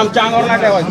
आमच्या अंगावर नाही ठेवायचं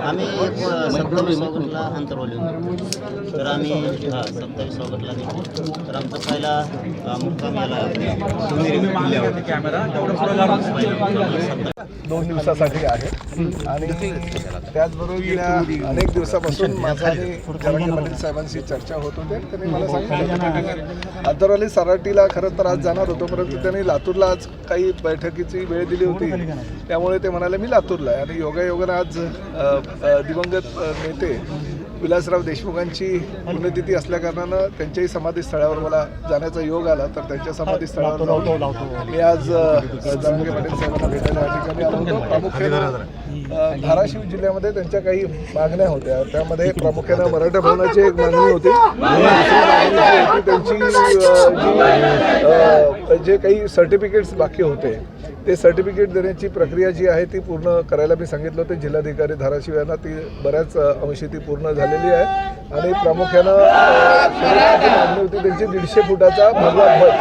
आम्ही सत्तावीस ऑगस्टला अंतरवली तर आम्ही हा सत्तावीस ऑगस्टला तर आमचा पहिला मुक्काम किल्ल्यावर दोन दिवसासाठी आहे. आणि त्याचबरोबर गेल्या अनेक दिवसापासून माझा पाटील साहेबांशी चर्चा होत होते त्यांनी मला सांगितलं अंतरवाली सराटीला खरं तर आज जाणार होतो परंतु त्यांनी लातूरला आज काही बैठकीची वेळ दिली होती? त्यामुळे ते म्हणाले मी लातूरला आहे. आणि योगायोगानं आज दिवंगत नेते विलासराव देशमुखांची पुण्यतिथी असल्या कारणानं त्यांच्याही समाधीस्थळावर मला जाण्याचा योग आला तर त्यांच्या समाधीस्थळावर जाऊन मी आज जरांगे पाटील साहेबांना भेटायला या ठिकाणी आलो होतो. प्रामुख्यानं धाराशिव जिल्ह्यामध्ये त्यांच्या काही मागण्या होत्या. त्यामध्ये प्रामुख्यानं मराठा भवनाची एक मागणी होती. त्यांची जी जे काही सर्टिफिकेट्स बाकी होते ते सर्टिफिकेट देण्याची प्रक्रिया जी आहे ती पूर्ण करायला मी सांगितलं होतं. जिल्हाधिकारी धाराशिव यांना ती बऱ्याच अंशी ती पूर्ण झालेली आहे. आणि प्रामुख्यानं मागणी होती त्यांची दीडशे फुटाचा भगवा ध्वज.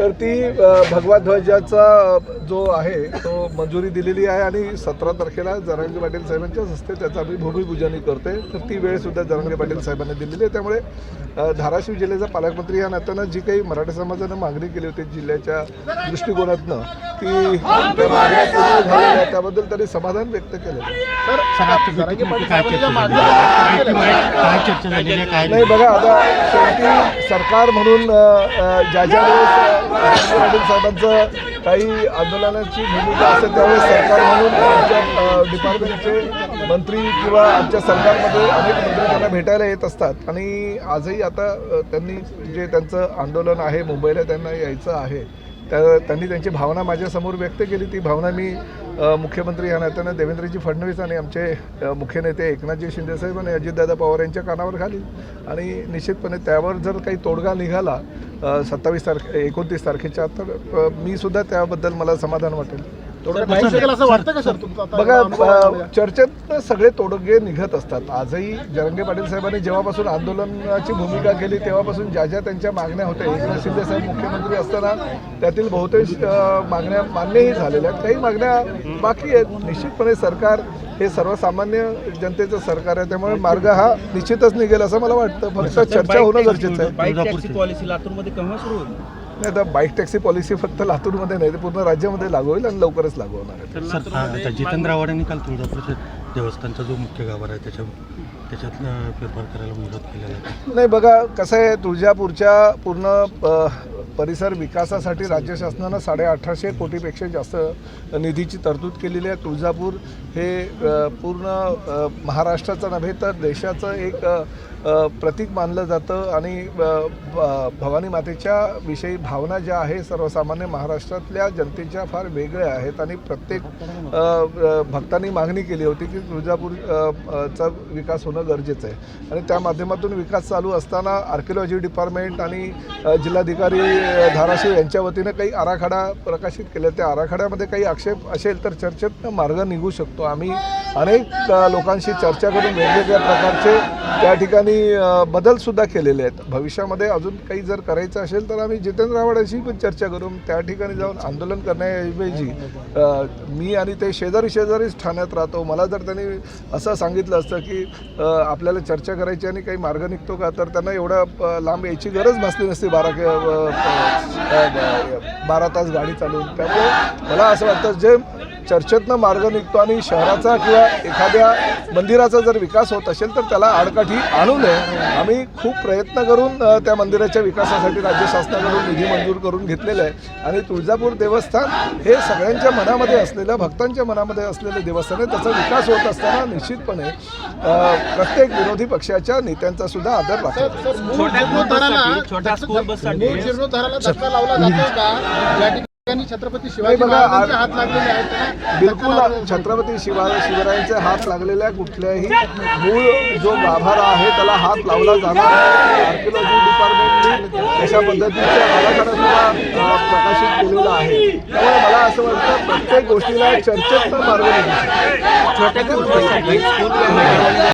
तर ती भगवा ध्वजाचा जो आहे तो मंजुरी दिलेली आहे आणि सतरा तारखेला जरांगे पाटील साहेबांच्याच हस्ते त्याचं आम्ही भूमिपूजनही करतोय. तर ती वेळ सुद्धा जरांगे पाटील साहेबांनी दिलेली आहे. त्यामुळे धाराशिव जिल्ह्याचा पालकमंत्री या नात्यानं जी काही मराठा समाजानं मागणी केली होती जिल्ह्याच्या दृष्टिकोनातनं ती. त्याबद्दल त्यांनी समाधान व्यक्त केलं. नाही बघा आता शेवटी सरकार म्हणून ज्या ज्या वेळेस साहेबांचं काही आंदोलनाची भूमिका असेल त्यावेळेस सरकार म्हणून आमच्या डिपार्टमेंटचे मंत्री किंवा आमच्या सरकारमध्ये अनेक मंत्री त्यांना भेटायला येत असतात. आणि आजही आता त्यांनी जे त्यांचं आंदोलन आहे मुंबईला त्यांना यायचं आहे. त्या त्यांनी त्यांची भावना माझ्यासमोर व्यक्त केली. ती भावना मी मुख्यमंत्री या नात्यानं देवेंद्रजी फडणवीस आणि आमचे मुख्य नेते एकनाथजी शिंदेसाहेब आणि अजितदादा पवार यांच्या कानावर घाली. आणि निश्चितपणे त्यावर जर काही तोडगा निघाला सत्तावीस तारखे एकोणतीस तारखेच्या तर मी सुद्धा त्याबद्दल मला समाधान वाटेल. बघा चर्चेत सगळे तोडगे निघत असतात. आजही जरंगे पाटील साहेबांनी जेव्हापासून आंदोलनाची भूमिका केली तेव्हापासून ज्या ज्या त्यांच्या मागण्या होत्या एकनाथ शिंदे साहेब मुख्यमंत्री असताना त्यातील बहुतेक मागण्या मान्यही झालेल्या आहेत. काही मागण्या बाकी आहेत. निश्चितपणे सरकार हे सर्वसामान्य जनतेचं सरकार आहे त्यामुळे मार्ग हा निश्चितच निघेल असं मला वाटतं. फक्त चर्चा होणं गरजेचं आहे. नाही तर बाईक टॅक्सी पॉलिसी फक्त लातूरमध्ये नाही तर पूर्ण राज्यामध्ये लागू होईल आणि लवकरच लागू होणार आहे. सर जितेंद्र आव्हाडांनी काल तुळजापूरच्या देवस्थानचा जो मुख्य गाभारा आहे त्याच्या त्याच्यातनं फेरफार करायला विरोध केलेला नाही बघा कसं आहे तुळजापूरच्या पूर्ण परिसर विकासासाठी राज्य शासनानं साडे अठराशे कोटीपेक्षा जास्त निधीची तरतूद केलेली आहे. तुळजापूर हे पूर्ण महाराष्ट्राचं नव्हे तर देशाचं एक प्रतीक मानलं जातं आणि भवानी मातेच्या विषयी भावना ज्या आहे सर्वसामान्य महाराष्ट्रातल्या जनतेच्या फार वेगळ्या आहेत आणि प्रत्येक भक्तांनी मागणी केली होती की तुळजापूर चा विकास होणं गरजेचं आहे. आणि त्या माध्यमातून विकास चालू असताना आर्किओलॉजी डिपार्टमेंट आणि जिल्हाधिकारी धाराशिव यांच्या वतीनं काही आराखडा प्रकाशित केले त्या आराखड्यामध्ये काही आक्षेप असेल तर चर्चेत मार्ग निघू शकतो. आम्ही अनेक लोकांशी चर्चा करून वेगवेगळ्या प्रकारचे त्या ठिकाणी बदलसुद्धा केलेले आहेत. भविष्यामध्ये अजून काही जर करायचं असेल तर आम्ही जितेंद्र आव्हाडांशी पण चर्चा करून त्या ठिकाणी जाऊन आंदोलन करण्याऐवजी मी आणि ते शेजारी शेजारीच ठाण्यात राहतो. मला जर त्यांनी असं सांगितलं असतं की आपल्याला चर्चा करायची आणि काही मार्ग निघतो का तर त्यांना एवढा लांब यायची गरज भासली नसती. बारा बारा तास गाडी चालवून. त्यामुळे मला असं वाटतं जे चर्चेतनं मार्ग निघतो आणि शहराचा किंवा एखाद्या मंदिराचा जर विकास होत असेल तर त्याला आडकाठी आणू नये. आम्ही खूप प्रयत्न करून त्या मंदिराच्या विकासासाठी राज्य शासनाकडून निधी मंजूर करून घेतलेला आहे. आणि तुळजापूर देवस्थान हे सगळ्यांच्या मनामध्ये असलेलं भक्तांच्या मनामध्ये असलेलं देवस्थान आहे. त्याचा विकास होत असताना निश्चितपणे प्रत्येक विरोधी पक्षाच्या नेत्यांचा सुद्धा आदर छोट्या छत्रपती शिवाजी नाही हात लागलेले आहेत त्यांना बिलकुल छत्रपती शिवा शिवरायांचे हात लागलेल्या कुठल्याही मूळ जो गाभारा आहे त्याला हात लावला जाणार नाही. आर्किओलॉजी डिपार्टमेंटने अशा पद्धतीचा आराखडा सुद्धा प्रकाशित केलेला आहे. त्यामुळे मला असं वाटतं प्रत्येक गोष्टीला चर्चेतनं मार्ग निघू